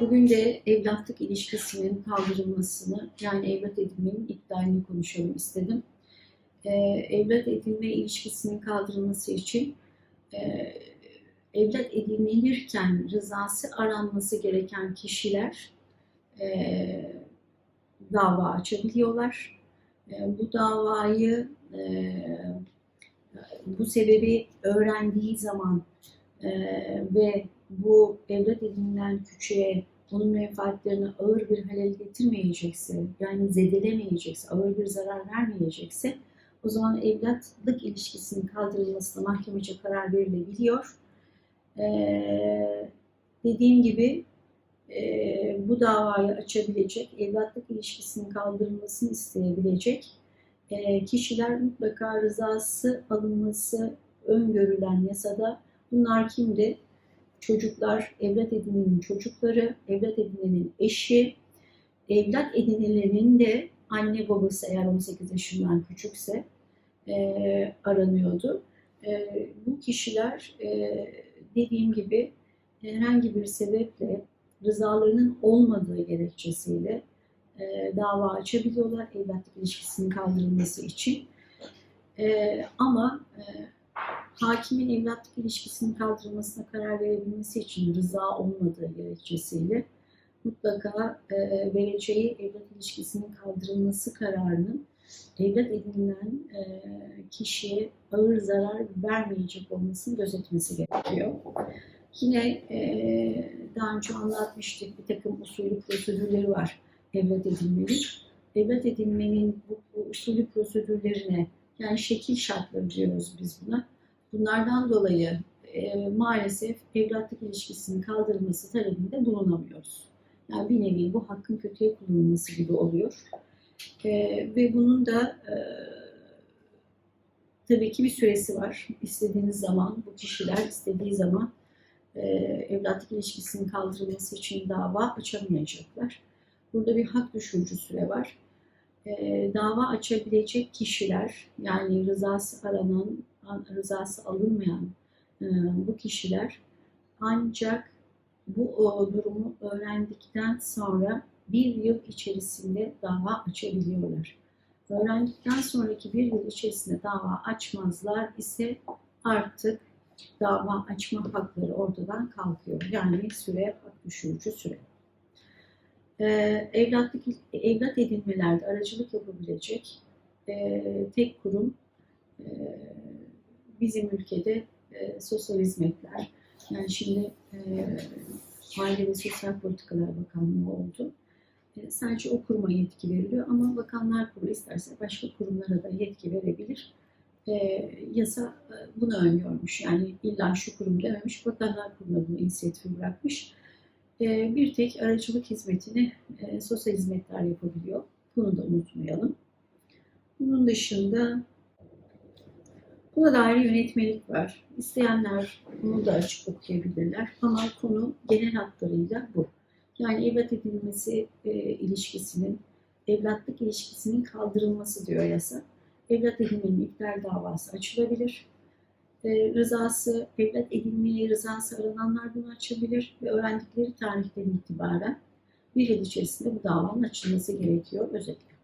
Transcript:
Bugün de evlatlık ilişkisinin kaldırılmasını, yani evlat edinmenin iptalini konuşalım istedim. Ee, evlat edinme ilişkisinin kaldırılması için e, evlat edinilirken rızası aranması gereken kişiler e, dava açabiliyorlar. E, bu davayı e, bu sebebi öğrendiği zaman e, ve bu evlat edinilen küçüğe onun menfaatlerine ağır bir halel getirmeyecekse, yani zedelemeyecekse, ağır bir zarar vermeyecekse o zaman evlatlık ilişkisinin kaldırılmasına mahkemece karar verilebiliyor. Ee, dediğim gibi e, bu davayı açabilecek, evlatlık ilişkisinin kaldırılmasını isteyebilecek e, kişiler mutlaka rızası alınması öngörülen yasada bunlar kimdi? Çocuklar, evlat edinenin çocukları, evlat edinenin eşi, evlat edinilenin de anne babası eğer 18 yaşından küçükse e, aranıyordu. E, bu kişiler e, dediğim gibi herhangi bir sebeple rızalarının olmadığı gerekçesiyle e, dava açabiliyorlar evlatlık ilişkisinin kaldırılması için. E, ama e, hakimin evlatlık ilişkisinin kaldırılmasına karar verebilmesi için rıza olmadığı gerekçesiyle mutlaka e, vereceği evlat ilişkisinin kaldırılması kararının evlat edinilen e, kişiye ağır zarar vermeyecek olmasını gözetmesi gerekiyor. Yine e, daha önce anlatmıştık bir takım usulü prosedürleri var evlat edinmenin. Evlat edinmenin bu, bu usulü prosedürlerine yani şekil şartları diyoruz biz buna. Bunlardan dolayı e, maalesef evlatlık ilişkisinin kaldırılması talebinde bulunamıyoruz. Yani bir nevi bu hakkın kötüye kullanılması gibi oluyor. E, ve bunun da e, tabii ki bir süresi var. İstediğiniz zaman bu kişiler istediği zaman e, evlatlık ilişkisinin kaldırılması için dava açamayacaklar. Burada bir hak düşürücü süre var. E, dava açabilecek kişiler yani rızası aranan, rızası alınmayan e, bu kişiler ancak bu o, durumu öğrendikten sonra bir yıl içerisinde dava açabiliyorlar. Öğrendikten sonraki bir yıl içerisinde dava açmazlar ise artık dava açma hakları ortadan kalkıyor. Yani süre hak düşürücü süre. Ee, evlatlık evlat edinmelerde aracılık yapabilecek e, tek kurum e, bizim ülkede e, sosyal hizmetler. Yani şimdi e, Aile ve Sosyal Politikalar Bakanlığı oldu. E, sadece o kuruma yetki veriliyor ama Bakanlar Kurulu isterse başka kurumlara da yetki verebilir. E, yasa e, bunu öngörmüş. Yani illa şu kurum dememiş, Bakanlar Kurulu'na bunu inisiyatifi bırakmış. E, bir tek aracılık hizmetini e, sosyal hizmetler yapabiliyor. Bunu da unutmayalım. Bunun dışında Buna dair yönetmelik var. İsteyenler bunu da açık okuyabilirler. Ama konu genel hatlarıyla bu. Yani evlat edilmesi e, ilişkisinin, evlatlık ilişkisinin kaldırılması diyor yasa. Evlat edinmenin iptal davası açılabilir. E, rızası, evlat edinmeye rızası arananlar bunu açabilir ve öğrendikleri tarihten itibaren bir yıl içerisinde bu davanın açılması gerekiyor özetle.